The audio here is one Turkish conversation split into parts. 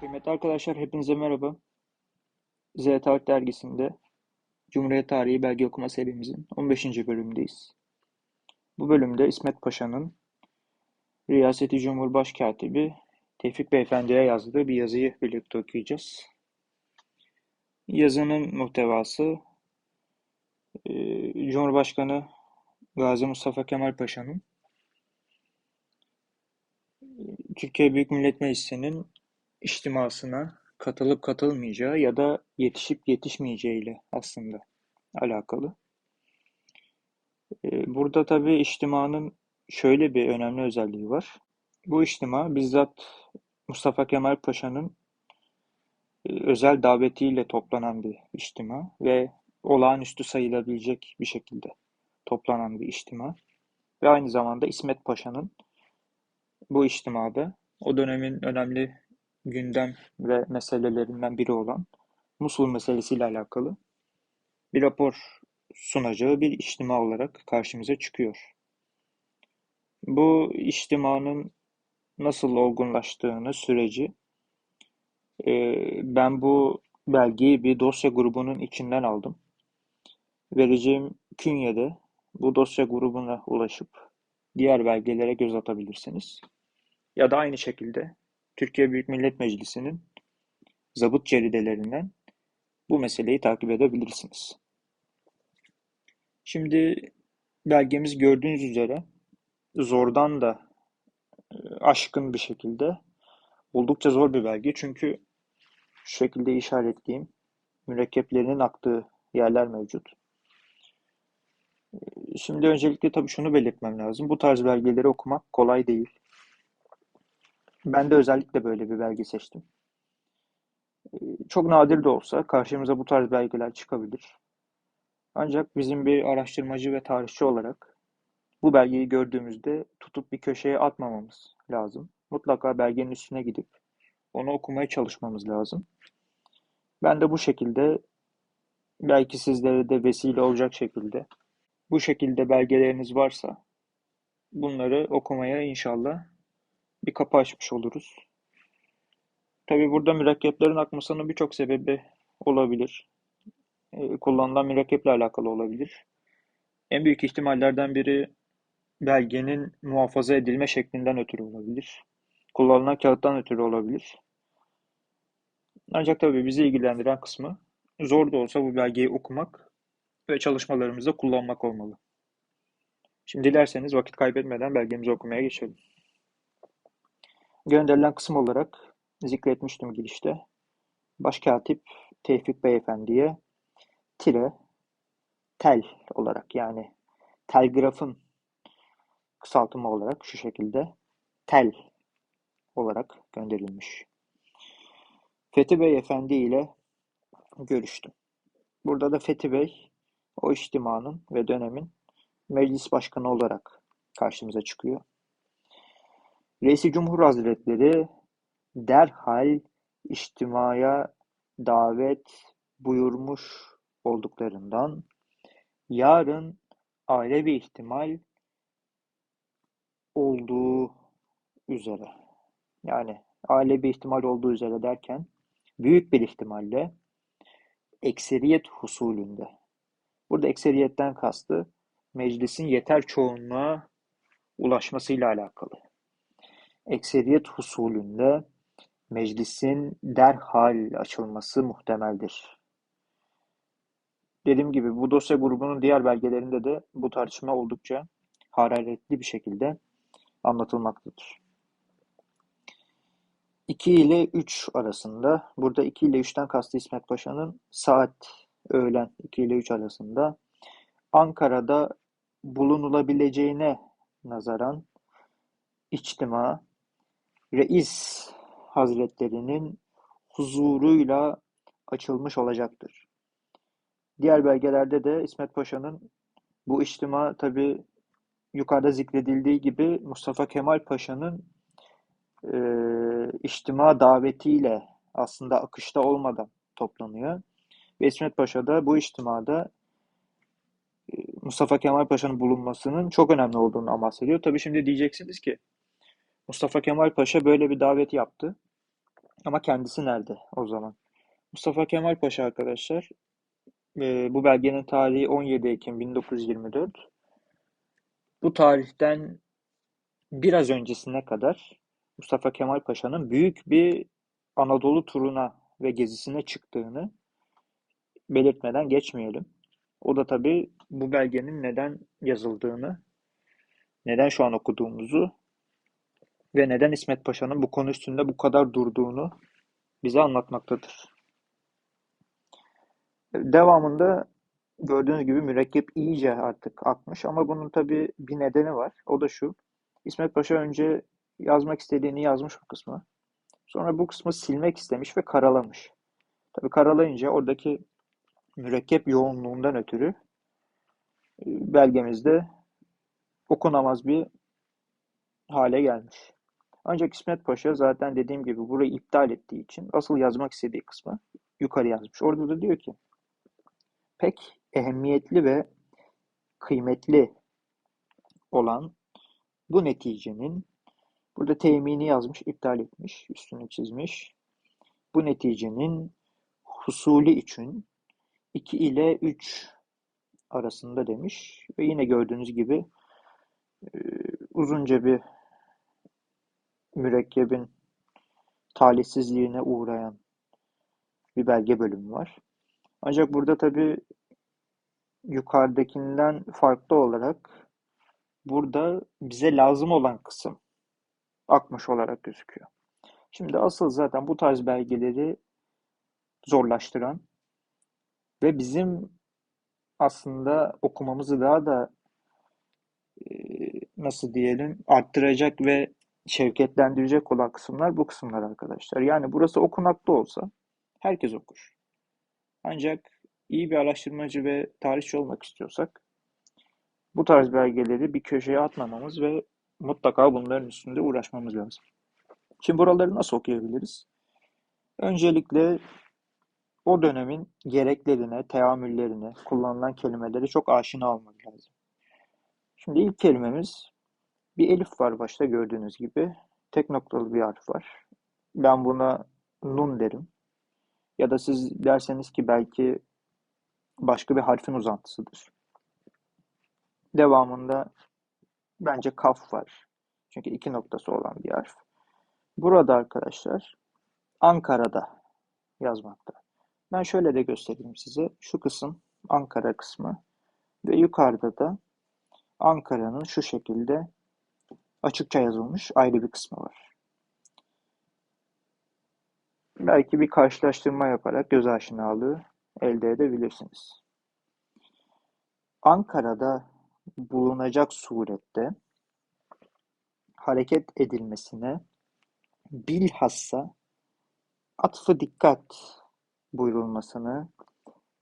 Kıymetli arkadaşlar hepinize merhaba. Z Tarih Dergisi'nde Cumhuriyet Tarihi Belge Okuma serimizin 15. bölümündeyiz. Bu bölümde İsmet Paşa'nın Riyaseti Cumhur Başkatibi Tevfik Beyefendi'ye yazdığı bir yazıyı birlikte okuyacağız. Yazının muhtevası e, Cumhurbaşkanı Gazi Mustafa Kemal Paşa'nın Türkiye Büyük Millet Meclisi'nin içtimasına katılıp katılmayacağı ya da yetişip yetişmeyeceğiyle aslında alakalı. Ee, Burada tabii içtimanın şöyle bir önemli özelliği var. Bu içtima bizzat Mustafa Kemal Paşa'nın e, özel davetiyle toplanan bir içtima ve olağanüstü sayılabilecek bir şekilde toplanan bir içtima. Ve aynı zamanda İsmet Paşa'nın bu içtimada o dönemin önemli gündem ve meselelerinden biri olan Musul meselesiyle alakalı bir rapor sunacağı bir içtima olarak karşımıza çıkıyor. Bu içtimanın nasıl olgunlaştığını, süreci e, ben bu belgeyi bir dosya grubunun içinden aldım. Vereceğim künyede bu dosya grubuna ulaşıp diğer belgelere göz atabilirsiniz. Ya da aynı şekilde Türkiye Büyük Millet Meclisi'nin zabıt ceridelerinden bu meseleyi takip edebilirsiniz. Şimdi belgemiz gördüğünüz üzere zordan da e, aşkın bir şekilde oldukça zor bir belge. Çünkü şu şekilde işaretleyeyim. Mürekkeplerinin aktığı yerler mevcut. Şimdi öncelikle tabii şunu belirtmem lazım. Bu tarz belgeleri okumak kolay değil. Ben de özellikle böyle bir belge seçtim. Çok nadir de olsa karşımıza bu tarz belgeler çıkabilir. Ancak bizim bir araştırmacı ve tarihçi olarak bu belgeyi gördüğümüzde tutup bir köşeye atmamamız lazım. Mutlaka belgenin üstüne gidip onu okumaya çalışmamız lazım. Ben de bu şekilde belki sizlere de vesile olacak şekilde bu şekilde belgeleriniz varsa bunları okumaya inşallah bir kapı açmış oluruz. Tabi burada mürekkeplerin akmasının birçok sebebi olabilir. Ee, kullanılan mürekkeple alakalı olabilir. En büyük ihtimallerden biri belgenin muhafaza edilme şeklinden ötürü olabilir. Kullanılan kağıttan ötürü olabilir. Ancak tabii bizi ilgilendiren kısmı zor da olsa bu belgeyi okumak ve çalışmalarımızda kullanmak olmalı. Şimdi dilerseniz vakit kaybetmeden belgemizi okumaya geçelim. Gönderilen kısım olarak zikretmiştim girişte. Başkatip Tevfik Beyefendi'ye tire tel olarak yani telgrafın kısaltımı olarak şu şekilde tel olarak gönderilmiş. Fethi Bey Efendi ile görüştüm. Burada da Fethi Bey o içtimanın ve dönemin meclis başkanı olarak karşımıza çıkıyor. Reisi Cumhur Hazretleri derhal içtimaya davet buyurmuş olduklarından yarın aile bir ihtimal olduğu üzere yani aile bir ihtimal olduğu üzere derken büyük bir ihtimalle ekseriyet husulünde burada ekseriyetten kastı meclisin yeter çoğunluğa ulaşmasıyla alakalı. Ekseriyet husulünde meclisin derhal açılması muhtemeldir. Dediğim gibi bu dosya grubunun diğer belgelerinde de bu tartışma oldukça hararetli bir şekilde anlatılmaktadır. 2 ile 3 arasında, burada 2 ile 3'ten kastı İsmet Paşa'nın saat öğlen 2 ile 3 arasında Ankara'da bulunulabileceğine nazaran içtima Reis Hazretlerinin huzuruyla açılmış olacaktır. Diğer belgelerde de İsmet Paşa'nın bu içtima tabi yukarıda zikredildiği gibi Mustafa Kemal Paşa'nın e, içtima davetiyle aslında akışta olmadan toplanıyor. Ve İsmet Paşa da bu içtimada Mustafa Kemal Paşa'nın bulunmasının çok önemli olduğunu bahsediyor. Tabii şimdi diyeceksiniz ki Mustafa Kemal Paşa böyle bir davet yaptı. Ama kendisi nerede o zaman? Mustafa Kemal Paşa arkadaşlar, e, bu belgenin tarihi 17 Ekim 1924. Bu tarihten biraz öncesine kadar Mustafa Kemal Paşa'nın büyük bir Anadolu turuna ve gezisine çıktığını belirtmeden geçmeyelim. O da tabii bu belgenin neden yazıldığını, neden şu an okuduğumuzu ve neden İsmet Paşa'nın bu konu üstünde bu kadar durduğunu bize anlatmaktadır. Devamında gördüğünüz gibi mürekkep iyice artık akmış ama bunun tabii bir nedeni var. O da şu. İsmet Paşa önce yazmak istediğini yazmış bu kısmı. Sonra bu kısmı silmek istemiş ve karalamış. Tabii karalayınca oradaki mürekkep yoğunluğundan ötürü e, belgemizde okunamaz bir hale gelmiş. Ancak İsmet Paşa zaten dediğim gibi burayı iptal ettiği için asıl yazmak istediği kısmı yukarı yazmış. Orada da diyor ki pek ehemmiyetli ve kıymetli olan bu neticenin burada temini yazmış, iptal etmiş, üstünü çizmiş. Bu neticenin husulü için 2 ile 3 arasında demiş ve yine gördüğünüz gibi uzunca bir mürekkebin talihsizliğine uğrayan bir belge bölümü var. Ancak burada tabii yukarıdakinden farklı olarak burada bize lazım olan kısım akmış olarak gözüküyor. Şimdi asıl zaten bu tarz belgeleri zorlaştıran ve bizim aslında okumamızı daha da nasıl diyelim arttıracak ve şevketlendirecek olan kısımlar bu kısımlar arkadaşlar. Yani burası okunaklı olsa herkes okur. Ancak iyi bir araştırmacı ve tarihçi olmak istiyorsak bu tarz belgeleri bir köşeye atmamamız ve mutlaka bunların üstünde uğraşmamız lazım. Şimdi buraları nasıl okuyabiliriz? Öncelikle o dönemin gereklerine, teamüllerine, kullanılan kelimeleri çok aşina olmak lazım. Şimdi ilk kelimemiz bir elif var başta gördüğünüz gibi. Tek noktalı bir harf var. Ben buna nun derim. Ya da siz derseniz ki belki başka bir harfin uzantısıdır. Devamında bence kaf var. Çünkü iki noktası olan bir harf. Burada arkadaşlar Ankara'da yazmakta. Ben şöyle de göstereyim size. Şu kısım Ankara kısmı ve yukarıda da Ankara'nın şu şekilde açıkça yazılmış ayrı bir kısmı var. Belki bir karşılaştırma yaparak göz aşinalığı elde edebilirsiniz. Ankara'da bulunacak surette hareket edilmesine bilhassa atfı dikkat buyurulmasını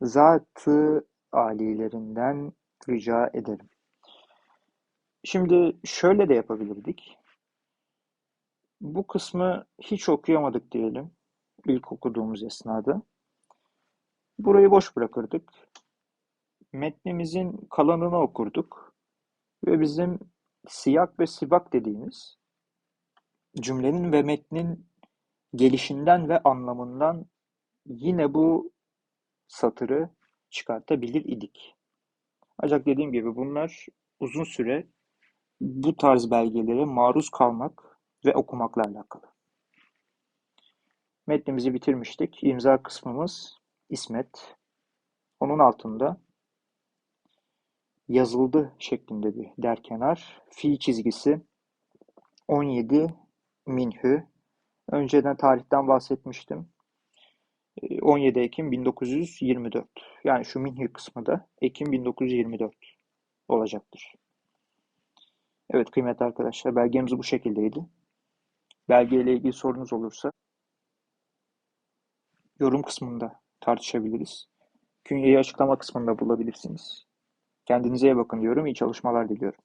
zatı alilerinden rica ederim. Şimdi şöyle de yapabilirdik. Bu kısmı hiç okuyamadık diyelim. ilk okuduğumuz esnada. Burayı boş bırakırdık. Metnimizin kalanını okurduk. Ve bizim siyak ve sibak dediğimiz cümlenin ve metnin gelişinden ve anlamından yine bu satırı çıkartabilir idik. Ancak dediğim gibi bunlar uzun süre bu tarz belgelere maruz kalmak ve okumakla alakalı. Metnimizi bitirmiştik. İmza kısmımız İsmet. Onun altında yazıldı şeklinde bir derkenar. Fi çizgisi 17 Minhü. Önceden tarihten bahsetmiştim. 17 Ekim 1924. Yani şu Minhü kısmı da Ekim 1924 olacaktır. Evet kıymetli arkadaşlar belgemiz bu şekildeydi. Belgeyle ilgili sorunuz olursa yorum kısmında tartışabiliriz. Künyeyi açıklama kısmında bulabilirsiniz. Kendinize iyi bakın diyorum. İyi çalışmalar diliyorum.